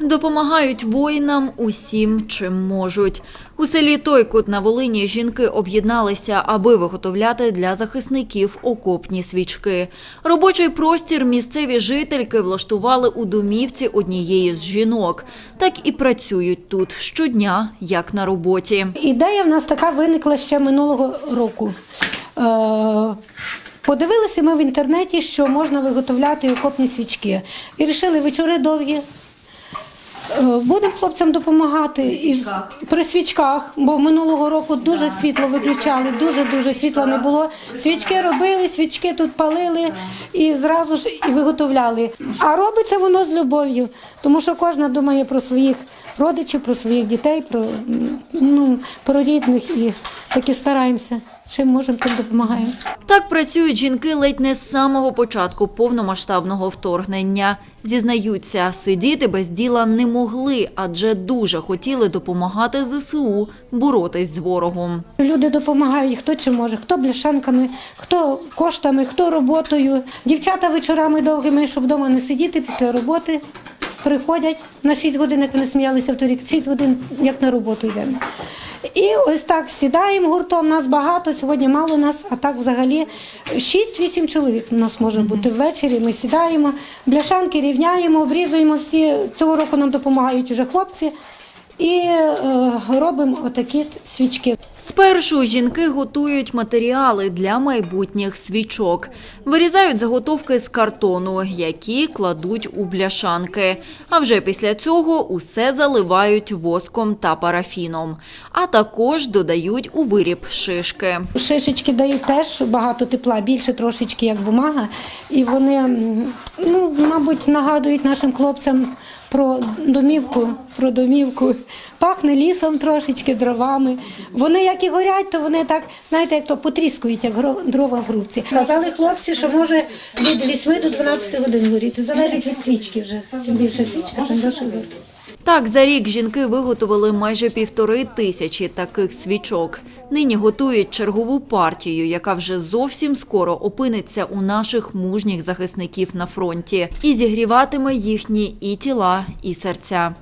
Допомагають воїнам усім, чим можуть. У селі Тойкут на Волині жінки об'єдналися, аби виготовляти для захисників окопні свічки. Робочий простір місцеві жительки влаштували у домівці однієї з жінок. Так і працюють тут щодня, як на роботі. Ідея в нас така виникла ще минулого року. Е, Подивилися ми в інтернеті, що можна виготовляти окопні свічки. І вирішили вечори довгі. Е, Будемо хлопцям допомагати із при свічках, бо минулого року дуже світло виключали, дуже дуже світла не було. Свічки робили, свічки тут палили і зразу ж і виготовляли. А робиться воно з любов'ю, тому що кожна думає про своїх родичів, про своїх дітей, про, ну, про рідних і таки стараємося. Чим можемо, тим допомагаємо. Так працюють жінки ледь не з самого початку повномасштабного вторгнення. Зізнаються, сидіти без діла не могли, адже дуже хотіли допомагати ЗСУ боротись з ворогом. Люди допомагають, хто чим може, хто бляшанками, хто коштами, хто роботою. Дівчата вечорами довгими, щоб вдома не сидіти після роботи. Приходять на 6 годин, як вони сміялися в торік, 6 годин, як на роботу йдемо. І ось так сідаємо гуртом, нас багато, сьогодні мало нас, а так взагалі 6-8 чоловік у нас може бути ввечері. Ми сідаємо, бляшанки рівняємо, обрізуємо всі. Цього року нам допомагають вже хлопці. І е, робимо отакі свічки. Спершу жінки готують матеріали для майбутніх свічок. Вирізають заготовки з картону, які кладуть у бляшанки. А вже після цього усе заливають воском та парафіном. А також додають у виріб шишки. Шишечки дають теж багато тепла, більше трошечки як бумага. І вони, ну, мабуть, нагадують нашим хлопцям про домівку, про домівку. Пахне лісом трошечки, дровами. Вони як і горять, то вони так, знаєте, як то потріскують, як дрова в руці. Казали хлопці, що може від 8 до 12 годин горіти. Залежить від свічки вже. Чим більше свічка, тим довше горить. Так, за рік жінки виготовили майже півтори тисячі таких свічок. Нині готують чергову партію, яка вже зовсім скоро опиниться у наших мужніх захисників на фронті і зігріватиме їхні і тіла, і серця.